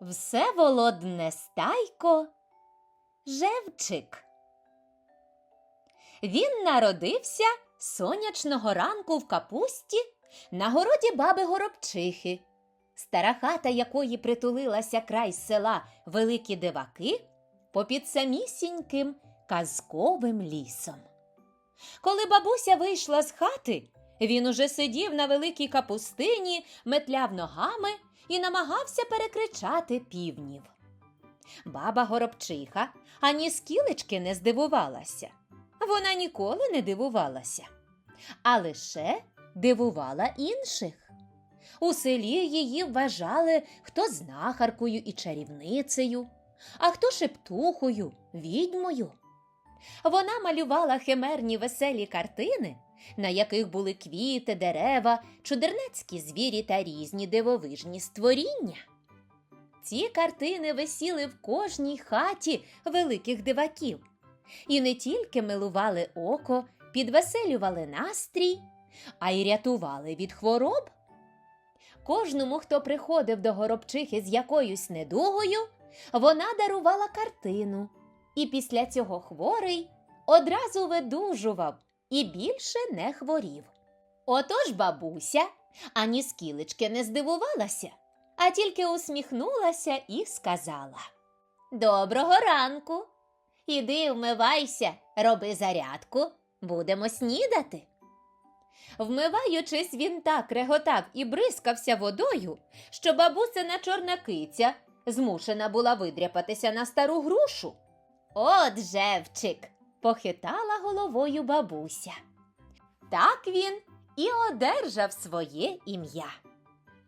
Всеволод Нестайко Жевчик. Він народився сонячного ранку в капусті на городі баби Горобчихи, стара хата якої притулилася край села Великі Диваки попід самісіньким казковим лісом. Коли бабуся вийшла з хати, він уже сидів на великій капустині, метляв ногами і намагався перекричати півнів. Баба Горобчиха ані скілечки не здивувалася. Вона ніколи не дивувалася, а лише дивувала інших. У селі її вважали хто знахаркою і чарівницею, а хто шептухою, відьмою. Вона малювала химерні веселі картини, на яких були квіти, дерева, чудернацькі звірі та різні дивовижні створіння. Ці картини висіли в кожній хаті великих диваків і не тільки милували око, підвеселювали настрій, а й рятували від хвороб. Кожному, хто приходив до горобчихи з якоюсь недугою, вона дарувала картину, і після цього хворий одразу видужував і більше не хворів. Отож бабуся ані скілечки не здивувалася, а тільки усміхнулася і сказала Доброго ранку. Іди вмивайся, роби зарядку, будемо снідати. Вмиваючись, він так реготав і бризкався водою, що бабусина чорна киця змушена була видряпатися на стару грушу. От жевчик, похитала головою бабуся. Так він і одержав своє ім'я.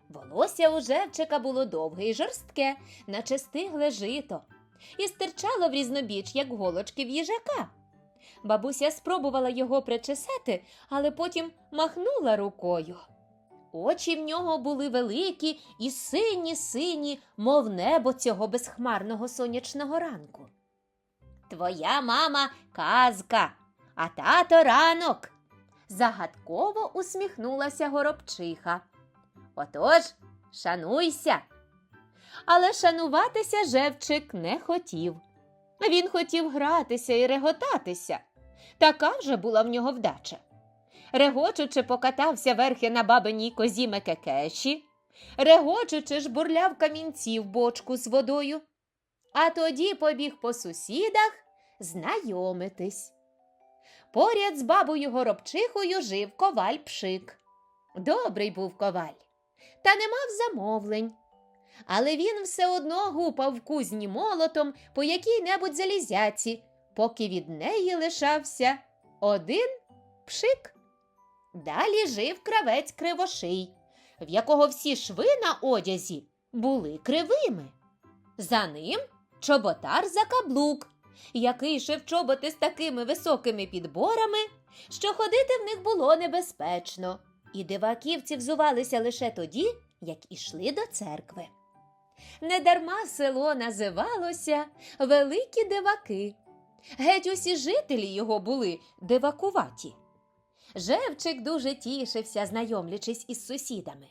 Волосся у Жевчика було довге і жорстке, наче стигле жито, і стирчало в різнобіч, як голочки в їжака. Бабуся спробувала його причесати, але потім махнула рукою. Очі в нього були великі і сині сині, мов небо цього безхмарного сонячного ранку. Твоя мама казка, а тато ранок. Загадково усміхнулася горобчиха. Отож, шануйся. Але шануватися Жевчик не хотів. Він хотів гратися і реготатися. Така вже була в нього вдача. Регочучи, покатався верхи на бабиній козі Мекекеші, регочучи, жбурляв камінці в бочку з водою, а тоді побіг по сусідах знайомитись. Поряд з бабою горобчихою жив коваль пшик. Добрий був коваль, та не мав замовлень. Але він все одно гупав в кузні молотом по якій-небудь залізяці, поки від неї лишався один пшик. Далі жив кравець кривоший, в якого всі шви на одязі були кривими. За ним чоботар закаблук, який шив чоботи з такими високими підборами, що ходити в них було небезпечно, і диваківці взувалися лише тоді, як ішли до церкви. Недарма село називалося Великі Диваки. Геть усі жителі його були дивакуваті. Жевчик дуже тішився, знайомлячись із сусідами.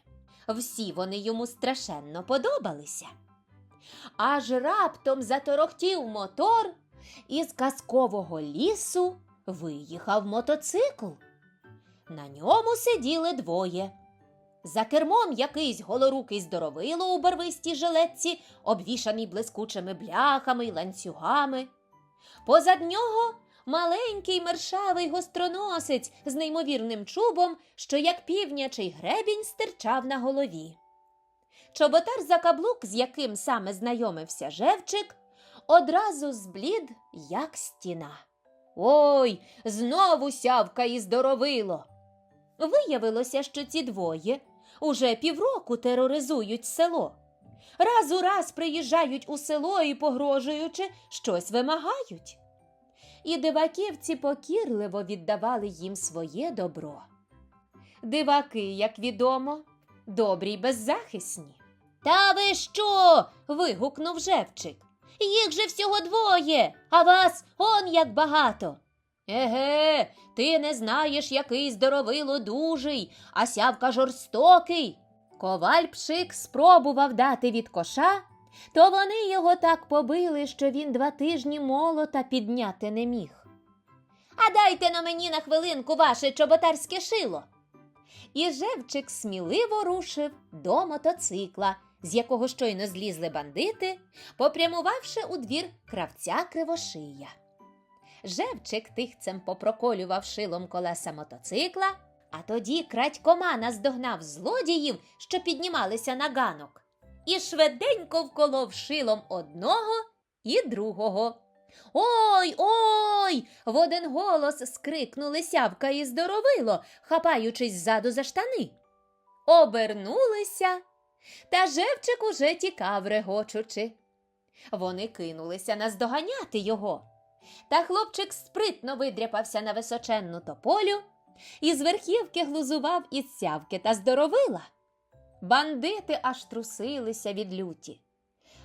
Всі вони йому страшенно подобалися. Аж раптом заторохтів мотор, і з казкового лісу виїхав мотоцикл. На ньому сиділи двоє. За кермом якийсь голорукий здоровило у барвистій жилетці, обвішаний блискучими бляхами й ланцюгами. Позад нього маленький мершавий гостроносець з неймовірним чубом, що як півнячий гребінь стирчав на голові. Чоботар за каблук, з яким саме знайомився Жевчик, одразу зблід, як стіна. Ой, знову сявка і здоровило. Виявилося, що ці двоє уже півроку тероризують село. Раз у раз приїжджають у село і, погрожуючи, щось вимагають. І диваківці покірливо віддавали їм своє добро. Диваки, як відомо, добрі й беззахисні. Та ви що? вигукнув Жевчик. Їх же всього двоє, а вас он як багато. Еге, ти не знаєш, який здоровило дужий, а сявка жорстокий. Коваль пшик спробував дати від коша, то вони його так побили, що він два тижні молота підняти не міг. А дайте на мені на хвилинку ваше чоботарське шило. І Жевчик сміливо рушив до мотоцикла, з якого щойно злізли бандити, попрямувавши у двір кравця кривошия. Жевчик тихцем попроколював шилом колеса мотоцикла, а тоді крадькома наздогнав злодіїв, що піднімалися на ганок, і швиденько вколов шилом одного і другого. Ой, ой. в один голос скрикнули сявка і здоровило, хапаючись ззаду за штани. Обернулися, та Жевчик уже тікав, регочучи. Вони кинулися наздоганяти його. Та хлопчик спритно видряпався на височенну тополю і з верхівки глузував із сявки та здоровила. Бандити аж трусилися від люті.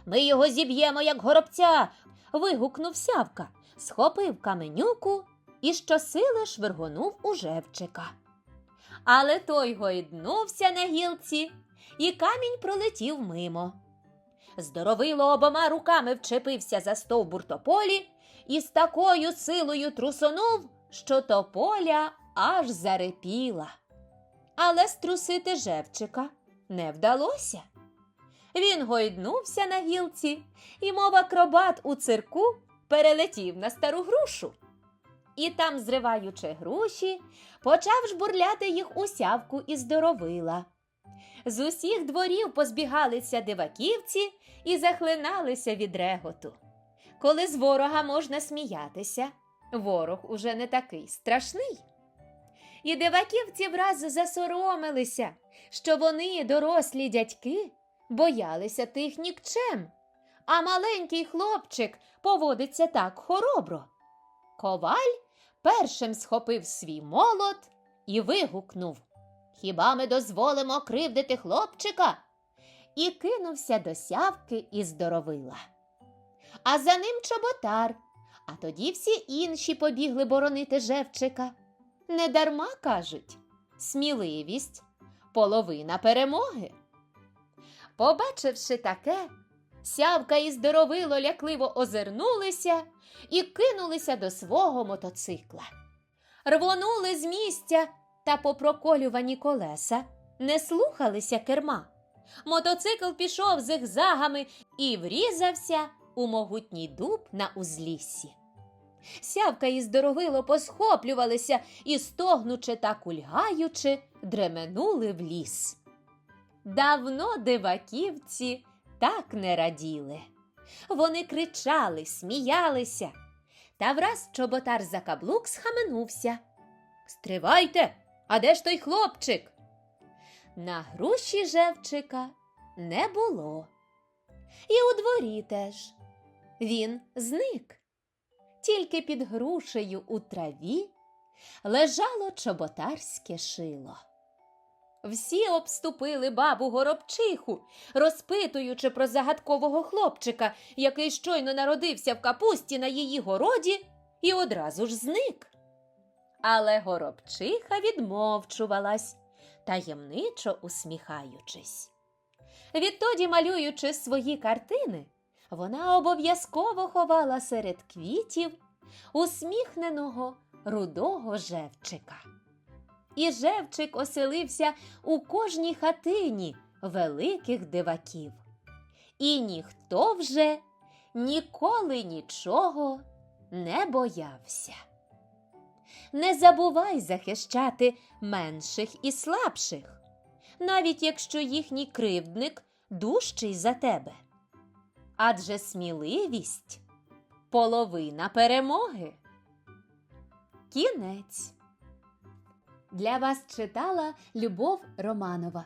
Ми його зіб'ємо, як горобця. вигукнув сявка, схопив каменюку і щосили швиргонув у жевчика. Але той гойднувся на гілці, і камінь пролетів мимо. Здоровило обома руками вчепився за стовбур тополі і з такою силою трусонув, що тополя аж зарепіла. Але струсити жевчика не вдалося. Він гойднувся на гілці і, мов акробат у цирку, перелетів на стару грушу. І там, зриваючи груші, почав жбурляти їх у сявку і здоровила. З усіх дворів позбігалися диваківці і захлиналися від реготу. Коли з ворога можна сміятися, ворог уже не такий страшний. І диваківці враз засоромилися, що вони, дорослі дядьки, боялися тих нікчем, а маленький хлопчик поводиться так хоробро. Коваль першим схопив свій молот і вигукнув Хіба ми дозволимо кривдити хлопчика? І кинувся до сявки і здоровила. А за ним чоботар, а тоді всі інші побігли боронити жевчика. Недарма кажуть сміливість половина перемоги. Побачивши таке, сявка і здоровило лякливо озирнулися і кинулися до свого мотоцикла. Рвонули з місця та попроколювані колеса, не слухалися керма. Мотоцикл пішов зигзагами і врізався у могутній дуб на узліссі. Сявка і здоровило посхоплювалися і, стогнучи та кульгаючи, дременули в ліс. Давно диваківці так не раділи. Вони кричали, сміялися. Та враз чоботар за каблук схаменувся. Стривайте, а де ж той хлопчик? На груші жевчика не було. І у дворі теж. Він зник. Тільки під грушею у траві лежало чоботарське шило. Всі обступили бабу горобчиху, розпитуючи про загадкового хлопчика, який щойно народився в капусті на її городі, і одразу ж зник. Але горобчиха відмовчувалась, таємничо усміхаючись. Відтоді, малюючи свої картини, вона обов'язково ховала серед квітів усміхненого рудого жевчика. І жевчик оселився у кожній хатині великих диваків. І ніхто вже ніколи нічого не боявся. Не забувай захищати менших і слабших, навіть якщо їхній кривдник дужчий за тебе. Адже сміливість половина перемоги. Кінець. Для вас читала Любов Романова.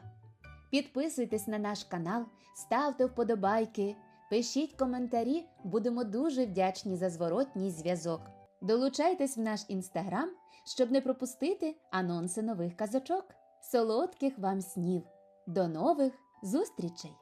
Підписуйтесь на наш канал, ставте вподобайки, пишіть коментарі, будемо дуже вдячні за зворотній зв'язок. Долучайтесь в наш інстаграм, щоб не пропустити анонси нових казочок. Солодких вам снів! До нових зустрічей!